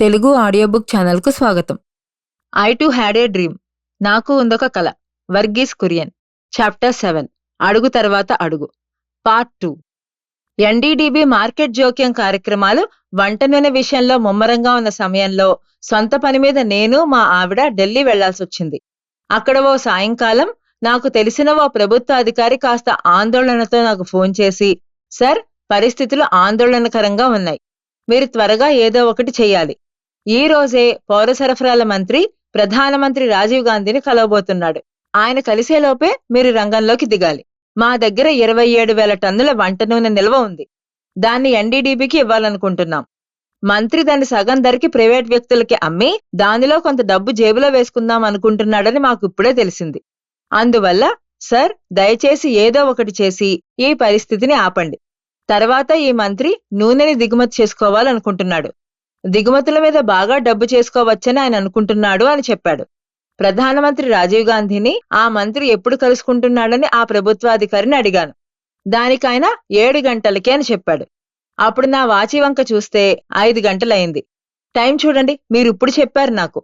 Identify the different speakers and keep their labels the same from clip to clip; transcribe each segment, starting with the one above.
Speaker 1: Telugu audio book ఛానల్కు స్వాగతం.
Speaker 2: I too had a dream. నాకు ఉందొక కల. వర్గీస్ కురియన్. Chapter seven. అడుగు తర్వాత అడుగు. Part two. ఎన్డీడీబీ మార్కెట్ జోక్యం కార్యక్రమాలు వంట నూనె విషయంలో ముమ్మరంగా ఉన్న సమయంలో సొంత పని మీద నేను మా ఆవిడ ఢిల్లీ వెళ్ళాల్సి వచ్చింది అక్కడ ఓ సాయంకాలం నాకు తెలిసిన ఓ ప్రభుత్వ అధికారి కాస్త ఆందోళనతో నాకు ఫోన్ చేసి సార్ పరిస్థితులు ఆందోళనకరంగా ఉన్నాయి. మీరు త్వరగా ఏదో ఒకటి చేయాలి ఈ రోజే పౌర సరఫరాల మంత్రి ప్రధానమంత్రి రాజీవ్ గాంధీని కలవబోతున్నాడు. ఆయన కలిసేలోపే మీరు రంగంలోకి దిగాలి. మా దగ్గర ఇరవై ఏడు వేల టన్నుల వంట నూనె నిల్వ ఉంది. దాన్ని ఎన్డీడీబీకి ఇవ్వాలనుకుంటున్నాం. మంత్రి దాన్ని సగం ధరకి ప్రైవేట్ వ్యక్తులకి అమ్మి దానిలో కొంత డబ్బు జేబులో వేసుకుందాం అనుకుంటున్నాడని మాకు ఇప్పుడే తెలిసింది. అందువల్ల సార్ దయచేసి ఏదో ఒకటి చేసి ఈ పరిస్థితిని ఆపండి. తర్వాత ఈ మంత్రి నూనెని దిగుమతి చేసుకోవాలనుకుంటున్నాడు. దిగుమతుల మీద బాగా డబ్బు చేసుకోవచ్చని ఆయన అనుకుంటున్నాడు అని చెప్పాడు. ప్రధానమంత్రి రాజీవ్ గాంధీని ఆ మంత్రి ఎప్పుడు కలుసుకుంటున్నాడని ఆ ప్రభుత్వాధికారిని అడిగాను. దానికైనా ఏడు గంటలకే అని చెప్పాడు. అప్పుడు నా వాచి వంక చూస్తే ఐదు గంటలైంది టైం చూడండి మీరు ఇప్పుడు చెప్పారు నాకు.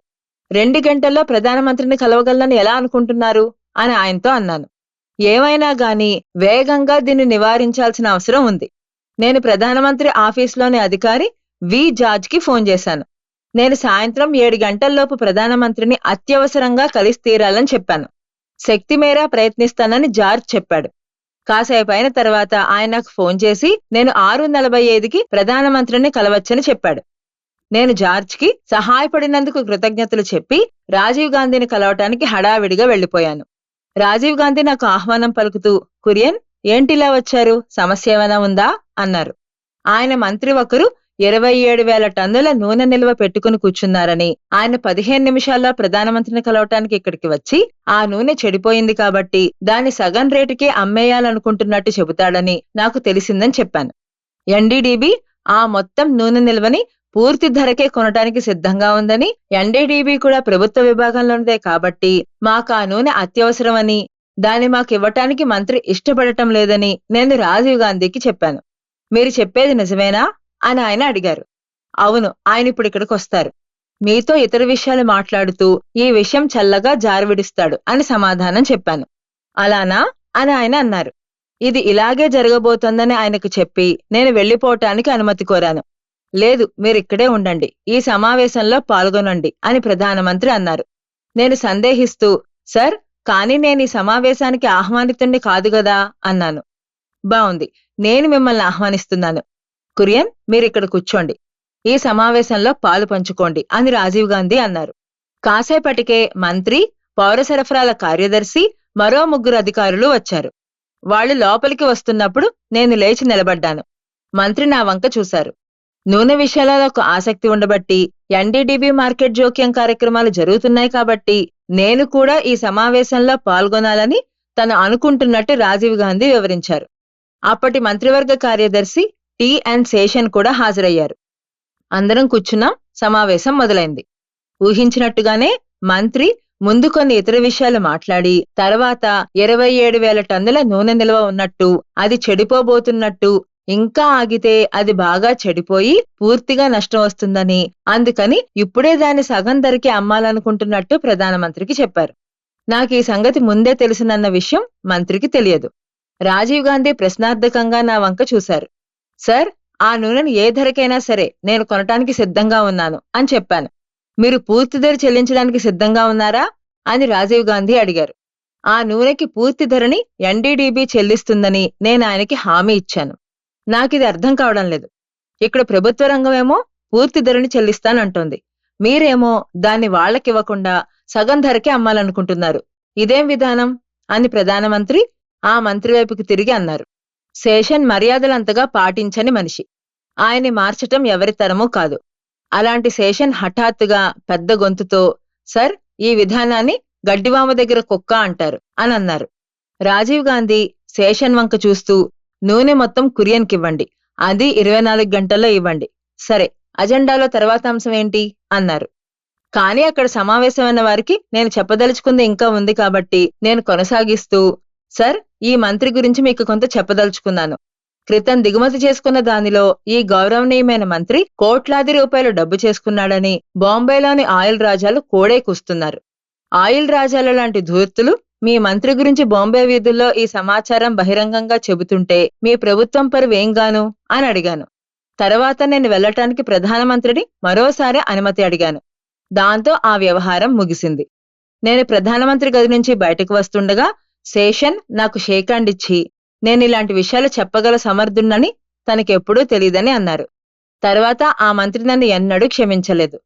Speaker 2: రెండు గంటల్లో ప్రధానమంత్రిని కలవగలనని ఎలా అనుకుంటున్నారు? అని ఆయనతో అన్నాను. ఏమైనా గాని వేగంగా దీన్ని నివారించాల్సిన అవసరం ఉంది. నేను ప్రధానమంత్రి ఆఫీస్లోని అధికారి వి. జార్జ్కి ఫోన్ చేశాను. నేను సాయంత్రం ఏడు గంటల్లోపు ప్రధానమంత్రిని అత్యవసరంగా కలిసి తీరాలని చెప్పాను. శక్తి మేర ప్రయత్నిస్తానని జార్జ్ చెప్పాడు. కాసేపు అయిన తర్వాత ఆయన నాకు ఫోన్ చేసి నేను ఆరు నలభై ఐదుకి ప్రధానమంత్రిని కలవచ్చని చెప్పాడు. నేను జార్జ్కి సహాయపడినందుకు కృతజ్ఞతలు చెప్పి రాజీవ్ గాంధీని కలవటానికి హడావిడిగా వెళ్ళిపోయాను రాజీవ్ గాంధీ నాకు ఆహ్వానం పలుకుతూ కురియన్ ఏంటిలా వచ్చారు? సమస్య ఏమైనా ఉందా? అన్నారు. ఆయన మంత్రి ఒకరు ఇరవై ఏడు వేల టన్నుల నూనె నిల్వ పెట్టుకుని కూర్చున్నారని ఆయన పదిహేను నిమిషాల్లో ప్రధానమంత్రిని కలవటానికి ఇక్కడికి వచ్చి ఆ నూనె చెడిపోయింది కాబట్టి దాన్ని సగం రేటుకే అమ్మేయాలనుకుంటున్నట్టు చెబుతాడని నాకు తెలిసిందని చెప్పాను. ఎన్డీడీబీ ఆ మొత్తం నూనె నిల్వని పూర్తి ధరకే కొనటానికి సిద్ధంగా ఉందని ఎన్డీడీబీ కూడా ప్రభుత్వ విభాగంలోనిదే కాబట్టి మాకు ఆ నూనె అత్యవసరమని దాన్ని మాకు ఇవ్వటానికి మంత్రి ఇష్టపడటం లేదని నేను రాజీవ్ గాంధీకి చెప్పాను. మీరు చెప్పేది నిజమేనా? అని ఆయన అడిగారు. అవును ఆయన ఇప్పుడు ఇక్కడికి వస్తారు. మీతో ఇతర విషయాలు మాట్లాడుతూ ఈ విషయం చల్లగా జారవిడుస్తాడు అని సమాధానం చెప్పాను. అలానా? అని ఆయన అన్నారు. ఇది ఇలాగే జరగబోతోందని ఆయనకు చెప్పి నేను వెళ్ళిపోవటానికి అనుమతి కోరాను. లేదు మీరిక్కడే ఉండండి. ఈ సమావేశంలో పాల్గొనండి అని ప్రధానమంత్రి అన్నారు. నేను సందేహిస్తూ సార్ కానీ నేను ఈ సమావేశానికి ఆహ్వానితుణ్ణి కాదు గదా అన్నాను. బాగుంది నేను మిమ్మల్ని ఆహ్వానిస్తున్నాను. కురియన్ మీరిక్కడ కూర్చోండి. ఈ సమావేశంలో పాలు పంచుకోండి అని రాజీవ్ గాంధీ అన్నారు. కాసేపటికే మంత్రి పౌర సరఫరాల కార్యదర్శి మరో ముగ్గురు అధికారులు వచ్చారు. వాళ్ళు లోపలికి వస్తున్నప్పుడు నేను లేచి నిలబడ్డాను. మంత్రి నా వంక చూశారు. నూనె విషయాలకు ఆసక్తి ఉండబట్టి ఎన్డీడీబీ మార్కెట్ జోక్యం కార్యక్రమాలు జరుగుతున్నాయి కాబట్టి నేను కూడా ఈ సమావేశంలో పాల్గొనాలని తను అనుకుంటున్నట్టు రాజీవ్ గాంధీ వివరించారు. అప్పటి మంత్రివర్గ కార్యదర్శి టీ అండ్ శేషన్ కూడా హాజరయ్యారు. అందరం కూర్చున్నాం సమావేశం మొదలైంది. ఊహించినట్టుగానే మంత్రి ముందు కొన్ని ఇతర విషయాలు మాట్లాడి తర్వాత ఇరవై ఏడు వేల టన్నుల నూనె నిల్వ ఉన్నట్టు అది చెడిపోబోతున్నట్టు ఇంకా ఆగితే అది బాగా చెడిపోయి పూర్తిగా నష్టం వస్తుందని అందుకని ఇప్పుడే దాన్ని సగం ధరకి అమ్మాలనుకుంటున్నట్టు ప్రధానమంత్రికి చెప్పారు. నాకు ఈ సంగతి ముందే తెలుసునన్న విషయం మంత్రికి తెలియదు. రాజీవ్ గాంధీ ప్రశ్నార్థకంగా నా వంక చూశారు. సార్ ఆ నూనెను ఏ ధరకైనా సరే నేను కొనటానికి సిద్ధంగా ఉన్నాను అని చెప్పాను. మీరు పూర్తి ధర చెల్లించడానికి సిద్ధంగా ఉన్నారా? అని రాజీవ్ గాంధీ అడిగారు. ఆ నూనెకి పూర్తి ధరని ఎన్డీడీబీ చెల్లిస్తుందని నేను ఆయనకి హామీ ఇచ్చాను. నాకిది అర్థం కావడం లేదు. ఇక్కడ ప్రభుత్వ రంగమేమో పూర్తి ధరని చెల్లిస్తానంటోంది. మీరేమో దాన్ని వాళ్ళకివ్వకుండా సగం ధరకే అమ్మాలనుకుంటున్నారు. ఇదేం విధానం? అని ప్రధానమంత్రి ఆ మంత్రి వైపుకి తిరిగి అన్నారు. శేషన్ మర్యాదలంతగా పాటించని మనిషి. ఆయన్ని మార్చటం ఎవరి తరమూ కాదు. అలాంటి శేషన్ హఠాత్తుగా పెద్ద గొంతుతో సర్ ఈ విధానాన్ని గడ్డివామ దగ్గర కుక్క అంటారు అని అన్నారు. రాజీవ్ గాంధీ శేషన్ వంక చూస్తూ నూనె మొత్తం కురియన్కివ్వండి. అది ఇరవై నాలుగు గంటల్లో ఇవ్వండి. సరే అజెండాలో తర్వాత అంశం ఏంటి? అన్నారు. కానీ అక్కడ సమావేశమైన వారికి నేను చెప్పదలుచుకుంది ఇంకా ఉంది కాబట్టి నేను కొనసాగిస్తూ సర్ ఈ మంత్రి గురించి మీకు కొంత చెప్పదలుచుకున్నాను. క్రితం దిగుమతి చేసుకున్న దానిలో ఈ గౌరవనీయమైన మంత్రి కోట్లాది రూపాయలు డబ్బు చేసుకున్నాడని బాంబేలోని ఆయిల్ రాజాలు కోడే కూస్తున్నారు. ఆయిల్ రాజాల లాంటి ధూర్తులు మీ మంత్రి గురించి బాంబే వీధుల్లో ఈ సమాచారం బహిరంగంగా చెబుతుంటే మీ ప్రభుత్వం పరువేంగాను అని అడిగాను. తర్వాత నేను వెళ్ళటానికి ప్రధానమంత్రిని మరోసారి అనుమతి అడిగాను. దాంతో ఆ వ్యవహారం ముగిసింది. నేను ప్రధానమంత్రి గది నుంచి బయటకు వస్తుండగా శేషన్ నాకు షేక్ ఇచ్చి నేను ఇలాంటి విషయాలు చెప్పగల సమర్థున్నని తనకెప్పుడూ తెలియదని అన్నారు. తర్వాత ఆ మంత్రి నన్ను ఎన్నడూ క్షమించలేదు.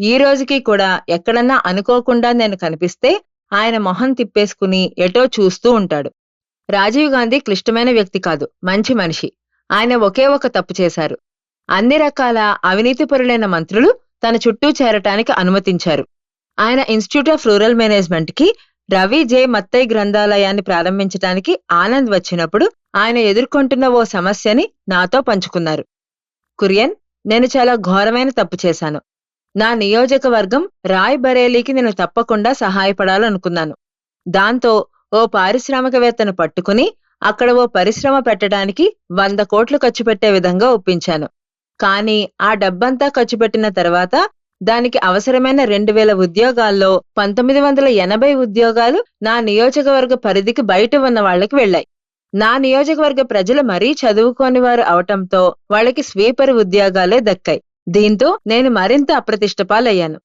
Speaker 2: ఈ రోజుకి కూడా ఎక్కడన్నా అనుకోకుండా నేను కనిపిస్తే ఆయన మొహం తిప్పేసుకుని ఎటో చూస్తూ ఉంటాడు. రాజీవ్ గాంధీ క్లిష్టమైన వ్యక్తి కాదు మంచి మనిషి. ఆయన ఒకే ఒక తప్పు చేశారు. అన్ని రకాల అవినీతిపరులైన మంత్రులు తన చుట్టూ చేరటానికి అనుమతించారు. ఆయన ఇన్స్టిట్యూట్ ఆఫ్ రూరల్ మేనేజ్మెంట్కి రవి జే. మత్తయ్య గ్రంథాలయాన్ని ప్రారంభించటానికి ఆనంద్ వచ్చినప్పుడు ఆయన ఎదుర్కొంటున్న ఓ సమస్యని నాతో పంచుకున్నారు. కురియన్ నేను చాలా ఘోరమైన తప్పు చేశాను. నా నియోజకవర్గం రాయ్ బరేలీకి నేను తప్పకుండా సహాయపడాలనుకున్నాను. దాంతో ఓ పారిశ్రామికవేత్తను పట్టుకుని అక్కడ ఓ పరిశ్రమ పెట్టడానికి వంద కోట్లు ఖర్చు పెట్టే విధంగా ఒప్పించాను. కానీ ఆ డబ్బంతా ఖర్చు పెట్టిన తర్వాత దానికి అవసరమైన రెండు వేల ఉద్యోగాల్లో పంతొమ్మిది వందల ఎనభై ఉద్యోగాలు నా నియోజకవర్గ పరిధికి బయట ఉన్న వాళ్ళకి వెళ్ళాయి. నా నియోజకవర్గ ప్రజలు మరీ చదువుకోని వారు అవటంతో వాళ్ళకి స్వీపర్ ఉద్యోగాలే దక్కాయి. దీంతో నేను మరింత అప్రతిష్టపాలయ్యాను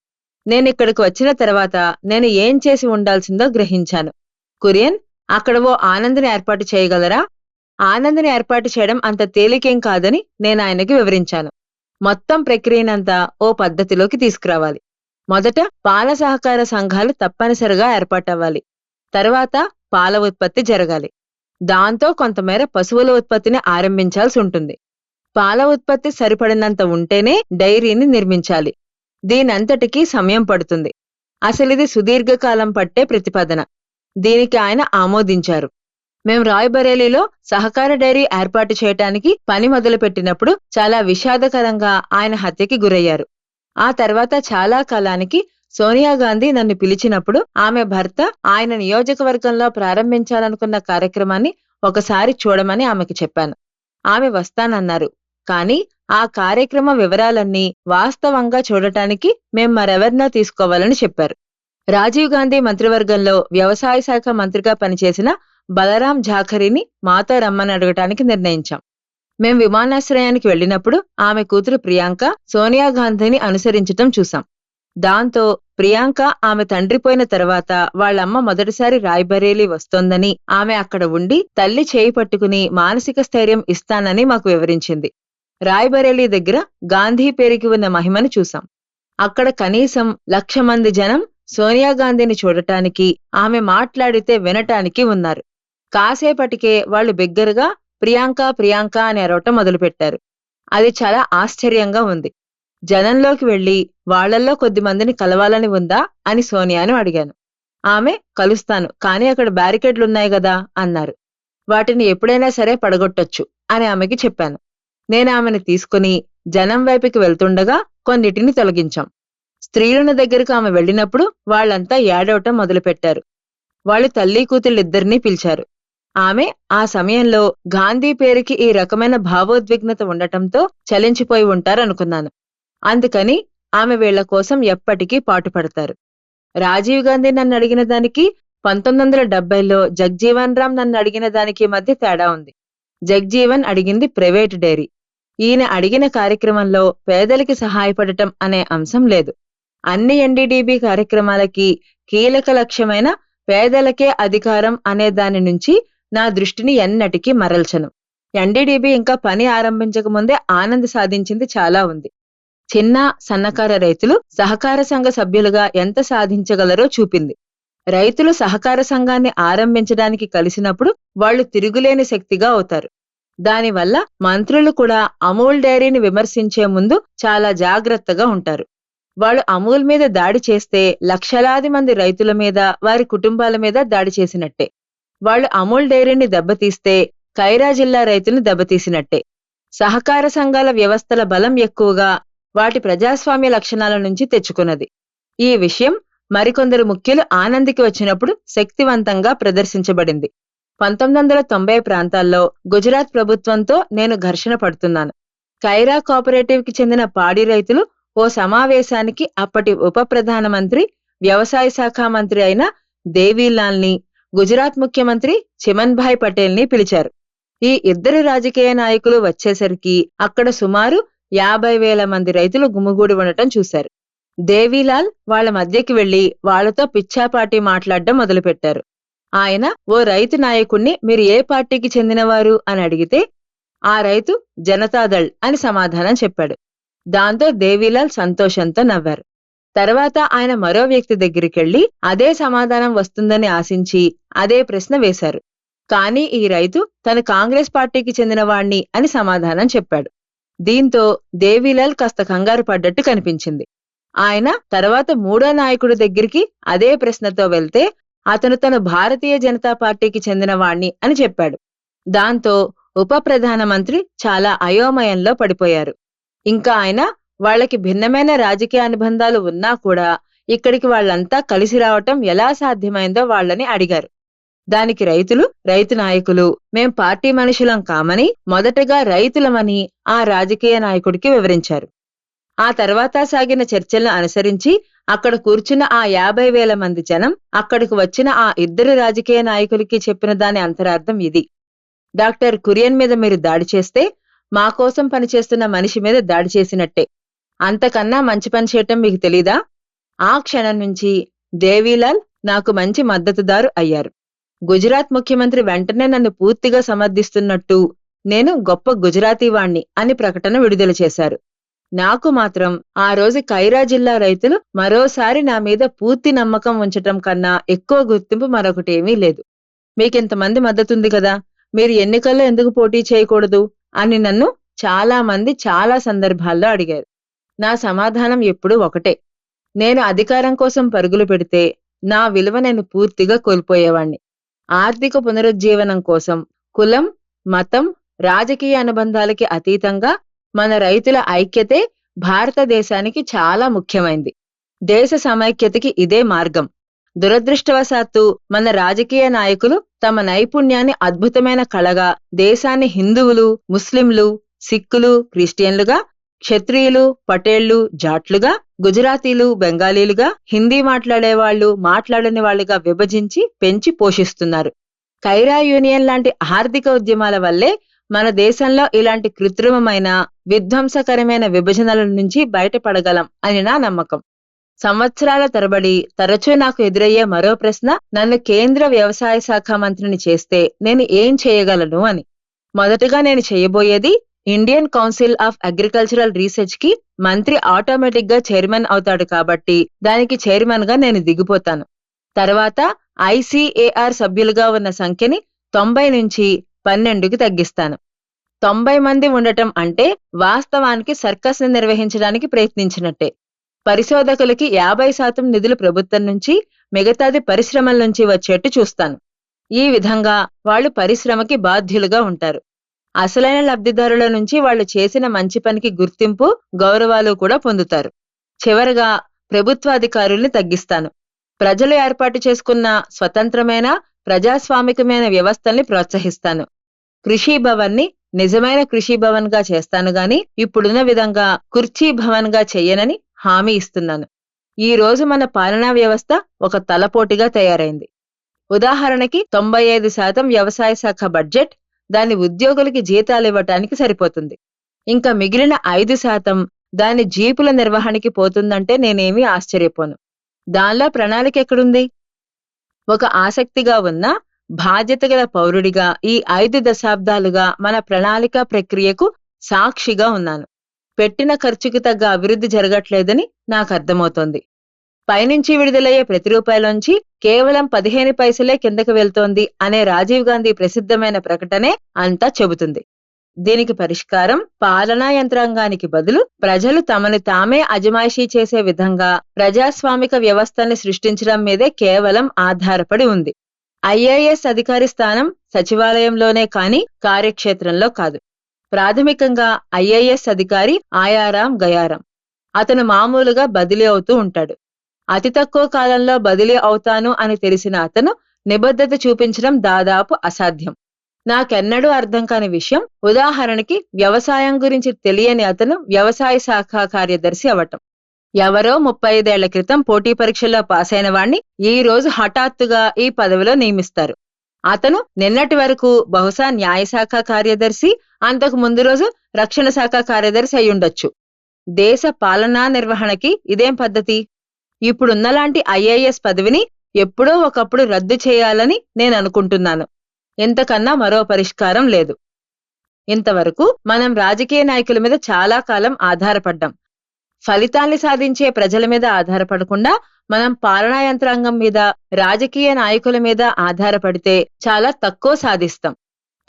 Speaker 2: నేను ఇక్కడికి వచ్చిన తర్వాత నేను ఏం చేసి ఉండాల్సిందో గ్రహించాను. కురియన్ అక్కడ ఓ ఆనందని ఏర్పాటు చేయగలరా? ఆనందని ఏర్పాటు చేయడం అంత తేలికేం కాదని నేను ఆయనకి వివరించాను. మొత్తం ప్రక్రియనంతా ఓ పద్ధతిలోకి తీసుకురావాలి. మొదట పాల సహకార సంఘాలు తప్పనిసరిగా ఏర్పాటవ్వాలి. తర్వాత పాల ఉత్పత్తి జరగాలి. దాంతో కొంతమేర పశువుల ఉత్పత్తిని ఆరంభించాల్సి ఉంటుంది. పాల ఉత్పత్తి సరిపడినంత ఉంటేనే డైరీని నిర్మించాలి. దీనంతటికీ సమయం పడుతుంది. అసలిది సుదీర్ఘకాలం పట్టే ప్రతిపాదన. దీనికి ఆయన ఆమోదించారు. మేం రాయబరేలీలో సహకార డైరీ ఏర్పాటు చేయటానికి పని మొదలుపెట్టినప్పుడు చాలా విషాదకరంగా ఆయన హత్యకి గురయ్యారు. ఆ తర్వాత చాలా కాలానికి సోనియా గాంధీ నన్ను పిలిచినప్పుడు ఆమె భర్త ఆయన నియోజకవర్గంలో ప్రారంభించాలనుకున్న కార్యక్రమాన్ని ఒకసారి చూడమని ఆమెకు చెప్పాను. ఆమె వస్తానన్నారు. కానీ ఆ కార్యక్రమ వివరాలన్నీ వాస్తవంగా చూడటానికి మేం మరెవరినో తీసుకోవాలని చెప్పారు. రాజీవ్ గాంధీ మంత్రివర్గంలో వ్యవసాయ శాఖ మంత్రిగా పనిచేసిన బలరాం ఝాఖరిని మాతో రమ్మని అడగటానికి నిర్ణయించాం. మేం విమానాశ్రయానికి వెళ్ళినప్పుడు ఆమె కూతురు ప్రియాంక సోనియా గాంధీని అనుసరించటం చూశాం దాంతో ప్రియాంక ఆమె తండ్రి పోయిన తర్వాత వాళ్ళమ్మ మొదటిసారి రాయ్బరేలీ వస్తోందని ఆమె అక్కడ ఉండి తల్లి చేయి పట్టుకుని మానసిక స్థైర్యం ఇస్తానని మాకు వివరించింది. రాయ్బరేలీ దగ్గర గాంధీ పేరుకి ఉన్న మహిమను చూశాం అక్కడ కనీసం లక్ష మంది జనం సోనియా గాంధీని చూడటానికి ఆమె మాట్లాడితే వినటానికి ఉన్నారు. కాసేపటికే వాళ్ళు బిగ్గరగా ప్రియాంక ప్రియాంక అని అరవటం మొదలుపెట్టారు. అది చాలా ఆశ్చర్యంగా ఉంది. జనంలోకి వెళ్ళి వాళ్ళల్లో కొద్ది మందిని కలవాలని ఉందా అని సోనియాను అడిగాను. ఆమె కలుస్తాను కానీ అక్కడ బ్యారికేడ్లున్నాయి కదా అన్నారు. వాటిని ఎప్పుడైనా సరే పడగొట్టొచ్చు అని ఆమెకి చెప్పాను. నేను ఆమెను తీసుకుని జనం వైపుకి వెళ్తుండగా కొన్నిటిని తొలగించాం. స్త్రీలున్న దగ్గరకు ఆమె వెళ్ళినప్పుడు వాళ్ళంతా ఏడవటం మొదలుపెట్టారు. వాళ్ళు తల్లి కూతుళ్ళిద్దరినీ పిలిచారు. ఆమె ఆ సమయంలో గాంధీ పేరుకి ఈ రకమైన భావోద్విగ్నత ఉండటంతో చలించిపోయి ఉంటారనుకున్నాను. అందుకని ఆమె వీళ్ళ కోసం ఎప్పటికీ పాటుపడతారు. రాజీవ్ గాంధీ నన్ను అడిగిన దానికి పంతొమ్మిది వందల డెబ్బైలో జగ్జీవన్ రామ్ నన్ను అడిగిన దానికి మధ్య తేడా ఉంది. జగ్జీవన్ అడిగింది ప్రైవేట్ డైరీ. ఈయన అడిగిన కార్యక్రమంలో పేదలకి సహాయపడటం అనే అంశం లేదు. అన్ని ఎన్డీడీబీ కార్యక్రమాలకి కీలక లక్ష్యమైన పేదలకే అధికారం అనే దాని నుంచి నా దృష్టిని ఎన్నటికీ మరల్చను. ఎన్డీడీబీ ఇంకా పని ఆరంభించకముందే ఆనంద్ సాధించింది చాలా ఉంది. చిన్న సన్నకార రైతులు సహకార సంఘ సభ్యులుగా ఎంత సాధించగలరో చూపింది. రైతులు సహకార సంఘాన్ని ఆరంభించడానికి కలిసినప్పుడు వాళ్ళు తిరుగులేని శక్తిగా అవుతారు. దానివల్ల మంత్రులు కూడా అమూల్ డైరీని విమర్శించే ముందు చాలా జాగ్రత్తగా ఉంటారు. వాళ్ళు అమూల్ మీద దాడి చేస్తే లక్షలాది మంది రైతుల మీద వారి కుటుంబాల మీద దాడి చేసినట్టే. వాళ్ళు అమూల్ డైరీని దెబ్బతీస్తే కైరా జిల్లా రైతుని దెబ్బతీసినట్టే. సహకార సంఘాల వ్యవస్థల బలం ఎక్కువగా వాటి ప్రజాస్వామ్య లక్షణాల నుంచి తెచ్చుకున్నది. ఈ విషయం మరికొందరు ముఖ్యులు ఆనందికి వచ్చినప్పుడు శక్తివంతంగా ప్రదర్శించబడింది. పంతొమ్మిది వందల తొంభై ప్రాంతాల్లో గుజరాత్ ప్రభుత్వంతో నేను ఘర్షణ పడుతున్నాను. కైరా కోఆపరేటివ్కి చెందిన పాడి రైతులు ఓ సమావేశానికి అప్పటి ఉప ప్రధానమంత్రి వ్యవసాయ శాఖ మంత్రి అయిన దేవీలాల్ని గుజరాత్ ముఖ్యమంత్రి చిమన్భాయ్ పటేల్ని పిలిచారు. ఈ ఇద్దరు రాజకీయ నాయకులు వచ్చేసరికి అక్కడ సుమారు యాభై వేల మంది రైతులు గుమిగూడి ఉండటం చూశారు. దేవీలాల్ వాళ్ళ మధ్యకి వెళ్ళి వాళ్ళతో పిచ్చాపాటి మాట్లాడడం మొదలుపెట్టారు. ఆయన ఓ రైతు నాయకుణ్ణి మీరు ఏ పార్టీకి చెందినవారు? అని అడిగితే ఆ రైతు జనతాదళ్ అని సమాధానం చెప్పాడు. దాంతో దేవీలాల్ సంతోషంతో నవ్వారు. తర్వాత ఆయన మరో వ్యక్తి దగ్గరికెళ్ళి అదే సమాధానం వస్తుందని ఆశించి అదే ప్రశ్న వేశారు. కానీ ఈ రైతు తను కాంగ్రెస్ పార్టీకి చెందినవాణ్ణి అని సమాధానం చెప్పాడు. దీంతో దేవీలాల్ కాస్త కంగారు పడ్డట్టు కనిపించింది. ఆయన తర్వాత మూడో నాయకుడి దగ్గరికి అదే ప్రశ్నతో వెళ్తే అతను తన భారతీయ జనతా పార్టీకి చెందినవాణ్ణి అని చెప్పాడు. దాంతో ఉప ప్రధానమంత్రి చాలా అయోమయంలో పడిపోయారు. ఇంకా ఆయన వాళ్ళకి భిన్నమైన రాజకీయ అనుబంధాలు ఉన్నా కూడా ఇక్కడికి వాళ్ళంతా కలిసి రావటం ఎలా సాధ్యమైందో వాళ్ళని అడిగారు. దానికి రైతులు రైతు నాయకులు మేం పార్టీ మనుషులం కామని మొదటగా రైతులమని ఆ రాజకీయ నాయకుడికి వివరించారు. ఆ తర్వాత సాగిన చర్చలను అనుసరించి అక్కడ కూర్చున్న ఆ యాభై వేల మంది జనం అక్కడికి వచ్చిన ఆ ఇద్దరు రాజకీయ నాయకులకి చెప్పిన దాని అంతరార్థం ఇది. డాక్టర్ కురియన్ మీద మీరు దాడి చేస్తే మా కోసం పనిచేస్తున్న మనిషి మీద దాడి చేసినట్టే. అంతకన్నా మంచి పని చేయటం మీకు తెలీదా? ఆ క్షణం నుంచి దేవీలాల్ నాకు మంచి మద్దతుదారు అయ్యారు. గుజరాత్ ముఖ్యమంత్రి వెంటనే నన్ను పూర్తిగా సమర్థిస్తున్నట్టు నేను గొప్ప గుజరాతీ వాణ్ణి అని ప్రకటన విడుదల చేశారు. నాకు మాత్రం ఆ రోజు కైరా జిల్లా రైతులు మరోసారి నా మీద పూర్తి నమ్మకం ఉంచటం కన్నా ఎక్కువ గుర్తింపు మరొకటేమీ లేదు. మీకింతమంది మద్దతుంది కదా? మీరు ఎన్నికల్లో ఎందుకు పోటీ చేయకూడదు? అని నన్ను చాలా మంది చాలా సందర్భాల్లో అడిగారు. నా సమాధానం ఎప్పుడూ ఒకటే. నేను అధికారం కోసం పరుగులు పెడితే నా విలువ నేను పూర్తిగా కోల్పోయేవాణ్ణి. ఆర్థిక పునరుజ్జీవనం కోసం కులం మతం రాజకీయ అనుబంధాలకి అతీతంగా మన రైతుల ఐక్యతే భారతదేశానికి చాలా ముఖ్యమైంది. దేశ సమైక్యతకి ఇదే మార్గం. దురదృష్టవశాత్తు మన రాజకీయ నాయకులు తమ నైపుణ్యాన్ని అద్భుతమైన కళగా దేశాన్ని హిందువులు ముస్లింలు సిక్కులు క్రిస్టియన్లుగా క్షత్రియులు పటేళ్ళు జాట్లుగా గుజరాతీలు బెంగాలీలుగా హిందీ మాట్లాడే వాళ్ళు మాట్లాడని వాళ్ళుగా విభజించి పెంచి పోషిస్తున్నారు. కైరా యూనియన్ లాంటి ఆర్థిక ఉద్యమాల వల్లే మన దేశంలో ఇలాంటి కృత్రిమమైన విధ్వంసకరమైన విభజనల నుంచి బయటపడగలం అని నా నమ్మకం. సంవత్సరాల తరబడి తరచూ నాకు ఎదురయ్యే మరో ప్రశ్న నన్ను కేంద్ర వ్యవసాయ శాఖ మంత్రిని చేస్తే నేను ఏం చేయగలను అని. మొదటగా నేను చేయబోయేది ఇండియన్ కౌన్సిల్ ఆఫ్ అగ్రికల్చరల్ రీసెర్చ్కి మంత్రి ఆటోమేటిక్గా చైర్మన్ అవుతాడు కాబట్టి దానికి చైర్మన్గా నేను దిగిపోతాను. తర్వాత ఐసీఏఆర్ సభ్యులుగా ఉన్న సంఖ్యని తొంభై నుంచి పన్నెండుకి తగ్గిస్తాను. తొంభై మంది ఉండటం అంటే వాస్తవానికి సర్కస్ని నిర్వహించడానికి ప్రయత్నించినట్టే. పరిశోధకులకి యాభై శాతం నిధులు ప్రభుత్వం నుంచి మిగతాది పరిశ్రమల నుంచి వచ్చేట్టు చూస్తాను. ఈ విధంగా వాళ్ళు పరిశ్రమకి బాధ్యులుగా ఉంటారు. అసలైన లబ్ధిదారుల నుంచి వాళ్ళు చేసిన మంచి పనికి గుర్తింపు గౌరవాలు కూడా పొందుతారు. చివరగా ప్రభుత్వాధికారుల్ని తగ్గిస్తాను. ప్రజలు ఏర్పాటు చేసుకున్న స్వతంత్రమైన ప్రజాస్వామికమైన వ్యవస్థల్ని ప్రోత్సహిస్తాను. కృషి భవన్ని నిజమైన కృషి భవన్గా చేస్తాను గాని ఇప్పుడున్న విధంగా కుర్చీ భవన్గా చెయ్యనని హామీ ఇస్తున్నాను. ఈ రోజు మన పాలనా వ్యవస్థ ఒక తలపోటుగా తయారైంది. ఉదాహరణకి తొంభై ఐదు శాతం వ్యవసాయ శాఖ బడ్జెట్ దాని ఉద్యోగులకి జీతాలు ఇవ్వటానికి సరిపోతుంది. ఇంకా మిగిలిన ఐదు శాతం దాని జీపుల నిర్వహణకి పోతుందంటే నేనేమీ ఆశ్చర్యపోను. దానిలో ప్రణాళిక ఎక్కడుంది? ఒక ఆసక్తిగా ఉన్న బాధ్యత గల పౌరుడిగా ఈ ఐదు దశాబ్దాలుగా మన ప్రణాళిక ప్రక్రియకు సాక్షిగా ఉన్నాను. పెట్టిన ఖర్చుకి తగ్గ అభివృద్ధి జరగట్లేదని నాకు అర్థమవుతోంది. పైనుంచి విడుదలయ్యే ప్రతి రూపాయలోంచి కేవలం పదిహేను పైసలే కిందకి వెళ్తోంది అనే రాజీవ్ గాంధీ ప్రసిద్ధమైన ప్రకటనే అంతా చెబుతుంది. దీనికి పరిష్కారం పాలనా యంత్రాంగానికి బదులు ప్రజలు తమను తామే అజమాయిషీ చేసే విధంగా ప్రజాస్వామిక వ్యవస్థల్ని సృష్టించడం మీదే కేవలం ఆధారపడి ఉంది. ఐఏఎస్ అధికారి స్థానం సచివాలయంలోనే కాని కార్యక్షేత్రంలో కాదు. ప్రాథమికంగా ఐఏఎస్ అధికారి ఆయారాం గయారాం. అతను మామూలుగా బదిలీ అవుతూ ఉంటాడు. అతి తక్కువ కాలంలో బదిలీ అవుతాను అని తెలిసిన అతను నిబద్ధత చూపించడం దాదాపు అసాధ్యం. నాకెన్నడూ అర్థం కాని విషయం ఉదాహరణకి వ్యవసాయం గురించి తెలియని అతను వ్యవసాయ శాఖ కార్యదర్శి అవటం ఎవరో ముప్పై ఐదేళ్ళ క్రితం పోటీ పరీక్షల్లో పాస్ అయిన వాణ్ణి ఈ రోజు హఠాత్తుగా ఈ పదవిలో నియమిస్తారు. అతను నిన్నటి వరకు బహుశా న్యాయశాఖ కార్యదర్శి అంతకు ముందు రోజు రక్షణ శాఖ కార్యదర్శి అయ్యుండొచ్చు. దేశ పాలనా నిర్వహణకి ఇదేం పద్ధతి? ఇప్పుడున్నలాంటి ఐఏఎస్ పదవిని ఎప్పుడో ఒకప్పుడు రద్దు చేయాలని నేను అనుకుంటున్నాను. ఇంతకన్నా మరో పరిష్కారం లేదు. ఇంతవరకు మనం రాజకీయ నాయకుల మీద చాలా కాలం ఆధారపడ్డాం. ఫలితాల్ని సాధించే ప్రజల మీద ఆధారపడకుండా మనం పాలనా యంత్రాంగం మీద రాజకీయ నాయకుల మీద ఆధారపడితే చాలా తక్కువ సాధిస్తాం.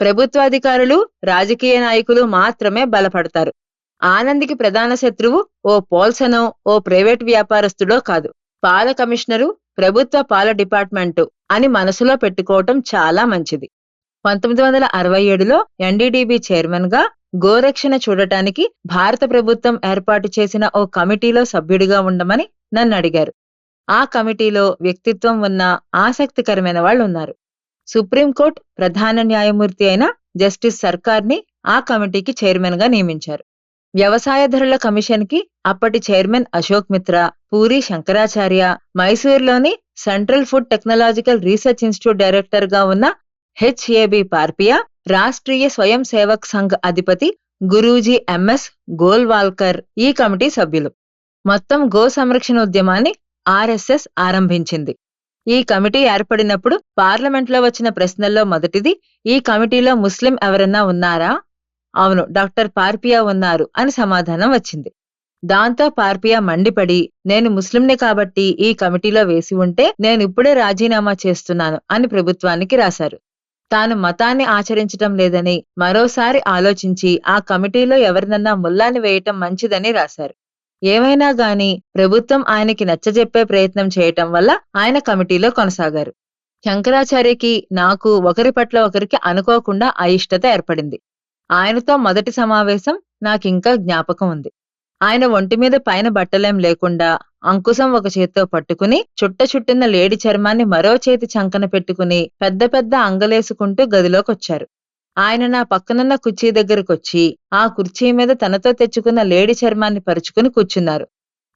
Speaker 2: ప్రభుత్వాధికారులు రాజకీయ నాయకులు మాత్రమే బలపడతారు. ఆనంద్కి ప్రధాన శత్రువు ఓ పోల్సనో ఓ ప్రైవేట్ వ్యాపారస్తుడో కాదు. పాల కమిషనరు ప్రభుత్వ పాల డిపార్ట్మెంటు అని మనసులో పెట్టుకోవటం చాలా మంచిది. పంతొమ్మిది వందల అరవై ఏడులో ఎన్డీడీబీ చైర్మన్గా గోరక్షణ చూడటానికి భారత ప్రభుత్వం ఏర్పాటు చేసిన ఓ కమిటీలో సభ్యుడిగా ఉండమని నన్ను అడిగారు. ఆ కమిటీలో వ్యక్తిత్వం ఉన్న ఆసక్తికరమైన వాళ్ళు ఉన్నారు సుప్రీంకోర్టు ప్రధాన న్యాయమూర్తి అయిన జస్టిస్ సర్కార్ని ఆ కమిటీకి చైర్మన్గా నియమించారు. వ్యవసాయ ధరల కమిషన్కి అప్పటి chairman Ashok Mitra Puri Shankaracharya మైసూర్లోని central food technological research institute డైరెక్టర్గా ఉన్న హెచ్ఏబి పార్పియా రాష్ట్రీయ స్వయం సేవక్ సంఘ్ అధిపతి గురూజీ ఎంఎస్ గోల్వాల్కర్ ఈ కమిటీ సభ్యులు. మొత్తం గో సంరక్షణ ఉద్యమాన్ని ఆర్ఎస్ఎస్ ఆరంభించింది. ఈ కమిటీ ఏర్పడినప్పుడు పార్లమెంట్లో వచ్చిన ప్రశ్నల్లో మొదటిది ఈ కమిటీలో ముస్లిం ఎవరన్నా ఉన్నారా? అవును డాక్టర్ పార్పియా ఉన్నారు అని సమాధానం వచ్చింది. దాంతో పార్పియా మండిపడి నేను ముస్లింని కాబట్టి ఈ కమిటీలో వేసి ఉంటే నేను ఇప్పుడే రాజీనామా చేస్తున్నాను అని ప్రభుత్వానికి రాశారు. తాను మతాన్ని ఆచరించటం లేదని మరోసారి ఆలోచించి ఆ కమిటీలో ఎవరినన్నా ముల్లాని వేయటం మంచిదని రాశారు. ఏమైనా గాని ప్రభుత్వం ఆయనకి నచ్చజెప్పే ప్రయత్నం చేయటం వల్ల ఆయన కమిటీలో కొనసాగారు. శంకరాచార్యకి నాకు ఒకరి పట్ల ఒకరికి అనుకోకుండా అయిష్టత ఏర్పడింది. ఆయనతో మొదటి సమావేశం నాకింకా జ్ఞాపకం ఉంది ఆయన ఒంటి మీద పైన బట్టలేం లేకుండా అంకుశం ఒక చేత్తో పట్టుకుని చుట్ట చుట్టిన లేడి చర్మాన్ని మరో చేతి చంకన పెట్టుకుని పెద్ద పెద్ద అంగలేసుకుంటూ గదిలోకొచ్చారు. ఆయన నా పక్కనున్న కుర్చీ దగ్గరకొచ్చి ఆ కుర్చీ మీద తనతో తెచ్చుకున్న లేడి చర్మాన్ని పరుచుకుని కూర్చున్నారు.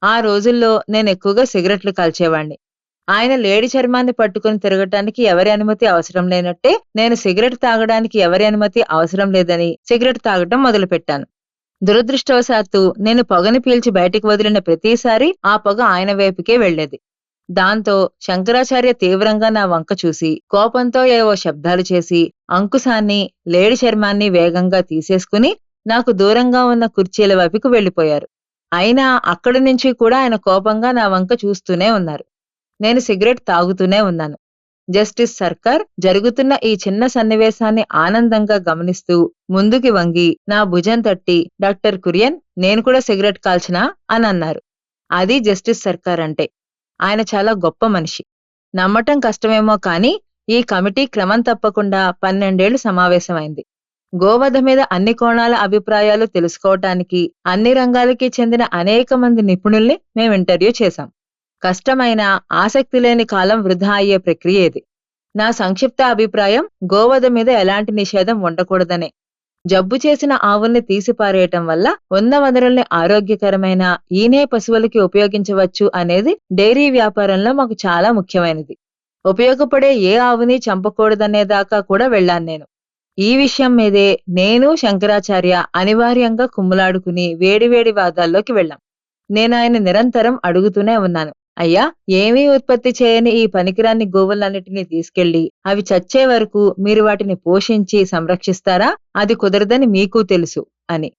Speaker 2: ఆ రోజుల్లో నేను ఎక్కువగా సిగరెట్లు కాల్చేవాణ్ణి. ఆయన లేడి చర్మాన్ని పట్టుకుని తిరగటానికి ఎవరి అనుమతి అవసరం లేనట్టే నేను సిగరెట్ తాగడానికి ఎవరి అనుమతి అవసరం లేదని సిగరెట్ తాగటం మొదలుపెట్టాను. దురదృష్టవశాత్తు నేను పొగని పీల్చి బయటికి వదిలిన ప్రతిసారి ఆ పొగ ఆయన వైపుకే వెళ్ళేది దాంతో శంకరాచార్య తీవ్రంగా నా వంక చూసి కోపంతో ఏవో శబ్దాలు చేసి అంకుశాన్ని లేడి చర్మాన్ని వేగంగా తీసేసుకుని నాకు దూరంగా ఉన్న కుర్చీల వైపుకు వెళ్ళిపోయారు అయినా అక్కడి నుంచి కూడా ఆయన కోపంగా నా వంక చూస్తూనే ఉన్నారు. నేను సిగరెట్ తాగుతూనే ఉన్నాను. జస్టిస్ సర్కార్ జరుగుతున్న ఈ చిన్న సన్నివేశాన్ని ఆనందంగా గమనిస్తూ ముందుకి వంగి నా భుజం తట్టి డాక్టర్ కురియన్ నేను కూడా సిగరెట్ కాల్చినా? అని అన్నారు. అది జస్టిస్ సర్కార్ అంటే. ఆయన చాలా గొప్ప మనిషి. నమ్మటం కష్టమేమో కానీ ఈ కమిటీ క్రమం తప్పకుండా పన్నెండేళ్ళు సమావేశమైంది. గోవధ మీద అన్ని కోణాల అభిప్రాయాలు తెలుసుకోవటానికి అన్ని రంగాలకి చెందిన అనేక మంది నిపుణుల్ని మేము ఇంటర్వ్యూ చేశాం. కష్టమైన ఆసక్తి లేని కాలం వృధా అయ్యే ప్రక్రియ ఇది. నా సంక్షిప్త అభిప్రాయం గోవధ మీద ఎలాంటి నిషేధం ఉండకూడదనే. జబ్బు చేసిన ఆవుల్ని తీసిపారేయటం వల్ల ఉన్న వనరుల్ని ఆరోగ్యకరమైన ఈనే పశువులకి ఉపయోగించవచ్చు అనేది డైరీ వ్యాపారంలో మాకు చాలా ముఖ్యమైనది. ఉపయోగపడే ఏ ఆవుని చంపకూడదనే దాకా కూడా వెళ్ళాను నేను. ఈ విషయం మీదే నేను శంకరాచార్య అనివార్యంగా కుమ్ములాడుకుని వేడివేడి వాదాల్లోకి వెళ్ళాం. నేను ఆయన నిరంతరం అడుగుతూనే ఉన్నాను. అయ్యా ఏమీ ఉత్పత్తి చేయని ఈ పనికిరాని గోవులన్నిటినీ తీసుకెళ్ళి అవి చచ్చే వరకు మీరు వాటిని పోషించి సంరక్షిస్తారా? అది కుదరదని మీకు తెలుసు అని.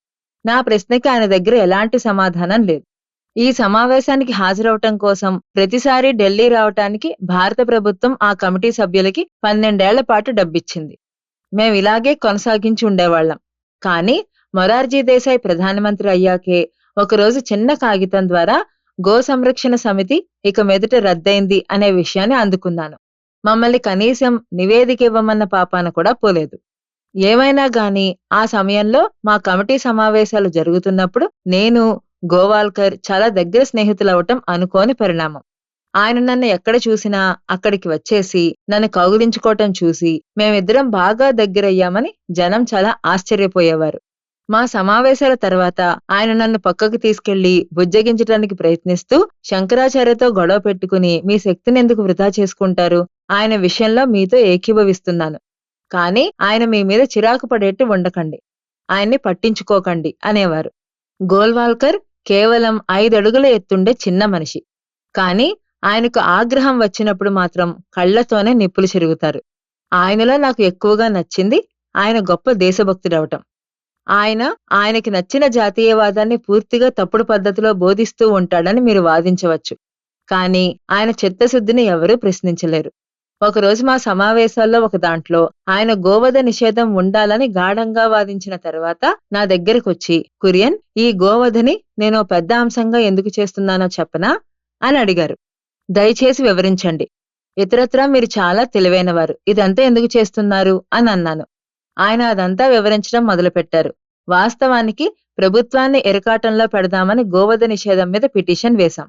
Speaker 2: నా ప్రశ్నకి ఆయన దగ్గర ఎలాంటి సమాధానం లేదు. ఈ సమావేశానికి హాజరవటం కోసం ప్రతిసారి ఢిల్లీ రావటానికి భారత ప్రభుత్వం ఆ కమిటీ సభ్యులకి పన్నెండేళ్ళ పాటు డబ్బిచ్చింది. మేం ఇలాగే కొనసాగించి ఉండేవాళ్ళం కానీ మొరార్జీ దేశాయ్ ప్రధానమంత్రి అయ్యాకే ఒకరోజు చిన్న కాగితం ద్వారా గో సంరక్షణ సమితి ఇక మెదట రద్దయింది అనే విషయాన్ని అందుకున్నాను. మమ్మల్ని కనీసం నివేదిక ఇవ్వమన్న పాపాన కూడా పోలేదు. ఏమైనా గాని ఆ సమయంలో మా కమిటీ సమావేశాలు జరుగుతున్నప్పుడు నేను గోవాల్కర్ చాలా దగ్గర స్నేహితులవటం అనుకోని పరిణామం. ఆయన నన్ను ఎక్కడ చూసినా అక్కడికి వచ్చేసి నన్ను కౌగిలించుకోవటం చూసి మేమిద్దరం బాగా దగ్గరయ్యామని జనం చాలా ఆశ్చర్యపోయేవారు. మా సమావేశాల తర్వాత ఆయన నన్ను పక్కకు తీసుకెళ్ళి బుజ్జగించడానికి ప్రయత్నిస్తూ శంకరాచార్యతో గొడవ పెట్టుకుని మీ శక్తిని ఎందుకు వృధా చేసుకుంటారు? ఆయన విషయంలో మీతో ఏకీభవిస్తున్నాను. కానీ ఆయన మీ మీద చిరాకు పడేట్టు ఉండకండి. ఆయన్ని పట్టించుకోకండి అనేవారు. గోల్వాల్కర్ కేవలం ఐదడుగుల ఎత్తుండే చిన్న మనిషి. కానీ ఆయనకు ఆగ్రహం వచ్చినప్పుడు మాత్రం కళ్ళతోనే నిప్పులు చెరుగుతారు. ఆయనలో నాకు ఎక్కువగా నచ్చింది ఆయన గొప్ప దేశభక్తుడవటం. ఆయన ఆయనకి నచ్చిన జాతీయవాదాన్ని పూర్తిగా తప్పుడు పద్ధతిలో బోధిస్తూ ఉంటాడని మీరు వాదించవచ్చు. కానీ ఆయన చిత్తశుద్ధిని ఎవరూ ప్రశ్నించలేరు. ఒకరోజు మా సమావేశాల్లో ఒక దాంట్లో ఆయన గోవధ నిషేధం ఉండాలని గాఢంగా వాదించిన తర్వాత నా దగ్గరకొచ్చి కురియన్ ఈ గోవధని నేను ఓ పెద్ద అంశంగా ఎందుకు చేస్తున్నానో చెప్పనా? అని అడిగారు. దయచేసి వివరించండి. ఇతరత్రా మీరు చాలా తెలివైనవారు. ఇదంతా ఎందుకు చేస్తున్నారు? అని అన్నాను. ఆయన అదంతా వివరించడం మొదలుపెట్టారు. వాస్తవానికి ప్రభుత్వాన్ని ఎరకాటంలో పెడదామని గోవధ నిషేధం మీద పిటిషన్ వేశాం.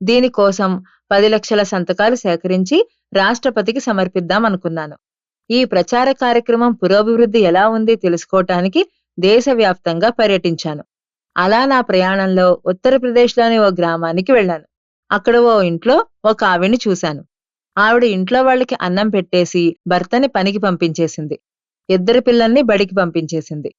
Speaker 2: దీనికోసం పది లక్షల సంతకాలు సేకరించి రాష్ట్రపతికి సమర్పిద్దాం అనుకున్నాను. ఈ ప్రచార కార్యక్రమం పురోభివృద్ధి ఎలా ఉంది తెలుసుకోవటానికి దేశవ్యాప్తంగా పర్యటించాను. అలా నా ప్రయాణంలో ఉత్తరప్రదేశ్లోని ఓ గ్రామానికి వెళ్ళాను. అక్కడ ఓ ఇంట్లో ఒక ఆవిడ్ని చూశాను. ఆవిడ ఇంట్లో వాళ్ళకి అన్నం పెట్టేసి భర్తని పనికి పంపించేసింది. ఇద్దరు పిల్లల్ని బడికి పంపించేసింది.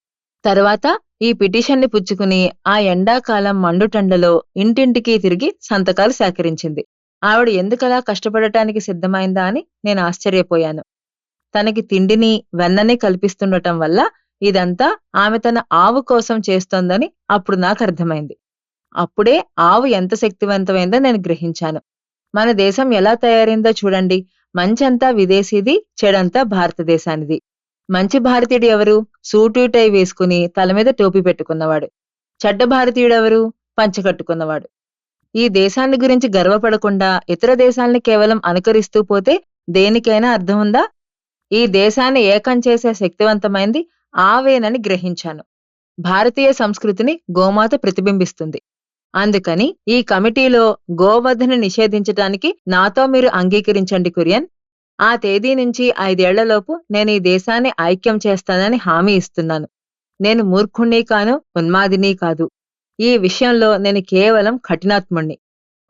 Speaker 2: తర్వాత ఈ పిటిషన్ని పుచ్చుకుని ఆ ఎండాకాలం మండుటండలో ఇంటింటికి తిరిగి సంతకాలు సేకరించింది. ఆవిడ ఎందుకలా కష్టపడటానికి సిద్ధమైందా అని నేను ఆశ్చర్యపోయాను. తనకి తిండిని వెన్నని కల్పిస్తుండటం వల్ల ఇదంతా ఆమె తన ఆవు కోసం చేస్తోందని అప్పుడు నాకు అర్థమైంది. అప్పుడే ఆవు ఎంత శక్తివంతమైందో నేను గ్రహించాను. మన దేశం ఎలా తయారైందో చూడండి. మంచంతా విదేశీది చెడంతా భారతదేశానిది. మంచి భారతీయుడు ఎవరు? సూటు టై వేసుకుని తల మీద టోపీ పెట్టుకున్నవాడు. చెడ్డ భారతీయుడెవరు పంచకట్టుకున్నవాడు ఈ దేశాన్ని గురించి గర్వపడకుండా ఇతర దేశాల్ని కేవలం అనుకరిస్తూ పోతే దేనికైనా అర్థం ఉందా? ఈ దేశాన్ని ఏకం చేసే శక్తివంతమైంది ఆవేనని గ్రహించాను. భారతీయ సంస్కృతిని గోమాత ప్రతిబింబిస్తుంది. అందుకని ఈ కమిటీలో గోవధను నిషేధించటానికి నాతో మీరు అంగీకరించండి కురియన్. ఆ తేదీ నుంచి ఐదేళ్ళలోపు నేను ఈ దేశాన్ని ఐక్యం చేస్తానని హామీ ఇస్తున్నాను. నేను మూర్ఖుణ్ణి కాను ఉన్మాదిని కాదు. ఈ విషయంలో నేను కేవలం కఠినాత్ముణ్ణి.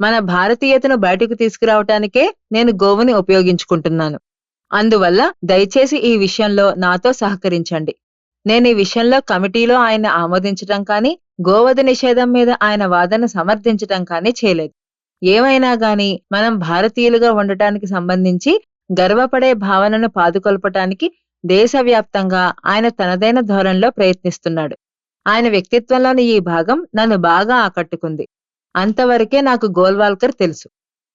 Speaker 2: మన భారతీయతను బయటకు తీసుకురావటానికే నేను గోవుని ఉపయోగించుకుంటున్నాను. అందువల్ల దయచేసి ఈ విషయంలో నాతో సహకరించండి. నేను ఈ విషయంలో కమిటీలో ఆయన ఆమోదించటం కానీ గోవధ నిషేధం మీద ఆయన వాదన సమర్థించటం కానీ చేయలేదు. ఏమైనా గాని మనం భారతీయులుగా ఉండటానికి సంబంధించి గర్వపడే భావనను పాదుకొల్పటానికి దేశవ్యాప్తంగా ఆయన తనదైన ధోరణిలో ప్రయత్నిస్తున్నాడు. ఆయన వ్యక్తిత్వంలోని ఈ భాగం నన్ను బాగా ఆకట్టుకుంది. అంతవరకే నాకు గోల్వాల్కర్ తెలుసు.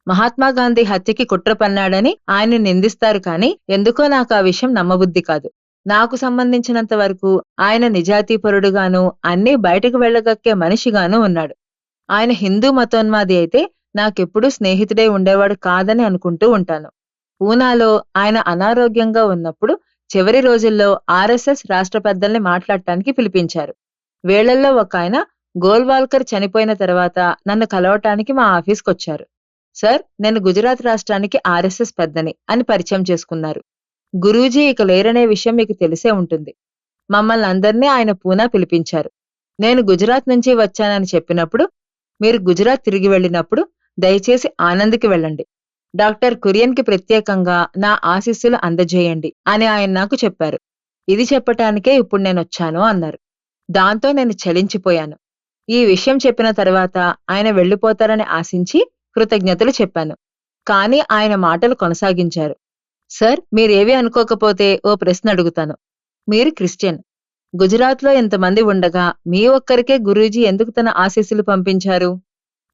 Speaker 2: మహాత్మా గాంధీ హత్యకి కుట్ర పన్నాడని ఆయన నిందిస్తారు కానీ ఎందుకో నాకు ఆ విషయం నమ్మబుద్ధి కాదు. నాకు సంబంధించినంత వరకు ఆయన నిజాతీపరుడుగాను అన్నీ బయటకు వెళ్ళగక్కే మనిషిగాను ఉన్నాడు. ఆయన హిందూ మతోన్మాది అయితే నాకెప్పుడూ స్నేహితుడే ఉండేవాడు కాదని అనుకుంటూ ఉంటాను. పూనాలో ఆయన అనారోగ్యంగా ఉన్నప్పుడు చివరి రోజుల్లో ఆర్ఎస్ఎస్ రాష్ట్ర పెద్దల్ని మాట్లాడటానికి పిలిపించారు. వేళల్లో ఒక ఆయన గోల్వాల్కర్ చనిపోయిన తర్వాత నన్ను కలవటానికి మా ఆఫీస్కొచ్చారు. సార్ నేను గుజరాత్ రాష్ట్రానికి ఆర్ఎస్ఎస్ పెద్దని అని పరిచయం చేసుకున్నారు. గురూజీ ఇక లేరనే విషయం మీకు తెలిసే ఉంటుంది. మమ్మల్ని అందరినీ ఆయన పూనా పిలిపించారు. నేను గుజరాత్ నుంచి వచ్చానని చెప్పినప్పుడు మీరు గుజరాత్ తిరిగి వెళ్ళినప్పుడు దయచేసి ఆనంద్కి వెళ్ళండి. డాక్టర్ కురియన్కి ప్రత్యేకంగా నా ఆశీస్సులు అందజేయండి అని ఆయన నాకు చెప్పారు. ఇది చెప్పటానికే ఇప్పుడు నేను వచ్చాను అన్నారు. దాంతో నేను చలించిపోయాను. ఈ విషయం చెప్పిన తర్వాత ఆయన వెళ్ళిపోతారని ఆశించి కృతజ్ఞతలు చెప్పాను. కానీ ఆయన మాటలు కొనసాగించారు. సార్ మీరేవి అనుకోకపోతే ఓ ప్రశ్న అడుగుతాను. మీరు క్రిస్టియన్. గుజరాత్లో ఎంతమంది ఉండగా మీ ఒక్కరికే గురూజీ ఎందుకు తన ఆశీస్సులు పంపించారు?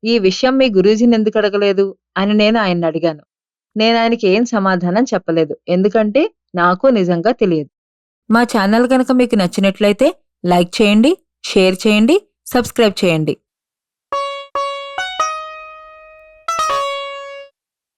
Speaker 2: ఈ విషయం మీ గురూజీని ఎందుకు అడగలేదు? అని నేను ఆయన్ని అడిగాను. నేను ఆయనకి ఏం సమాధానం చెప్పలేదు. ఎందుకంటే నాకు నిజంగా తెలియదు.
Speaker 1: మా ఛానల్ కనుక మీకు నచ్చినట్లయితే లైక్ చేయండి షేర్ చేయండి సబ్స్క్రైబ్ చేయండి.